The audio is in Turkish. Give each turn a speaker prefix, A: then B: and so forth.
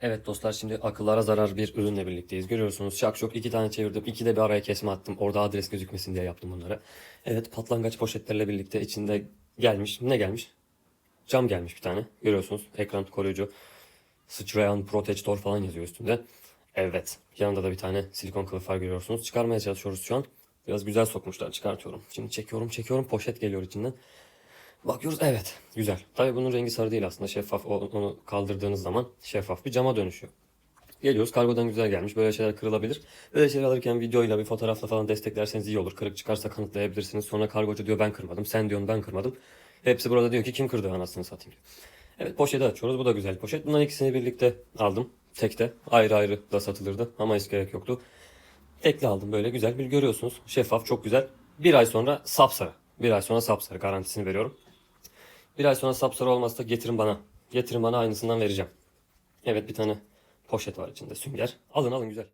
A: Evet dostlar şimdi akıllara zarar bir ürünle birlikteyiz. Görüyorsunuz şak şok iki tane çevirdim. İki de bir araya kesme attım. Orada adres gözükmesin diye yaptım bunları. Evet patlangaç poşetlerle birlikte içinde gelmiş. Ne gelmiş? Cam gelmiş bir tane. Görüyorsunuz ekran koruyucu. Sıçrayan protector falan yazıyor üstünde. Evet. Yanında da bir tane silikon kılıf var görüyorsunuz. Çıkarmaya çalışıyoruz şu an. Biraz güzel sokmuşlar. Çıkartıyorum. Şimdi çekiyorum çekiyorum. Poşet geliyor içinden. Bakıyoruz evet güzel. Tabii bunun rengi sarı değil aslında şeffaf onu kaldırdığınız zaman şeffaf bir cama dönüşüyor. Geliyoruz kargodan güzel gelmiş böyle şeyler kırılabilir. Böyle şeyler alırken videoyla bir fotoğrafla falan desteklerseniz iyi olur. Kırık çıkarsa kanıtlayabilirsiniz. Sonra kargocu diyor ben kırmadım sen diyorsun ben kırmadım. Hepsi burada diyor ki kim kırdı anasını satayım diyor. Evet poşeti açıyoruz bu da güzel poşet. Bunların ikisini birlikte aldım. Tekte ayrı ayrı da satılırdı ama hiç gerek yoktu. Tekli aldım böyle güzel bir görüyorsunuz. Şeffaf çok güzel. Bir ay sonra sapsarı. Bir ay sonra sapsarı garantisini veriyorum. Bir ay sonra sapsarı olmazsa getirin bana. Getirin bana aynısından vereceğim. Evet bir tane poşet var içinde sünger. Alın alın güzel.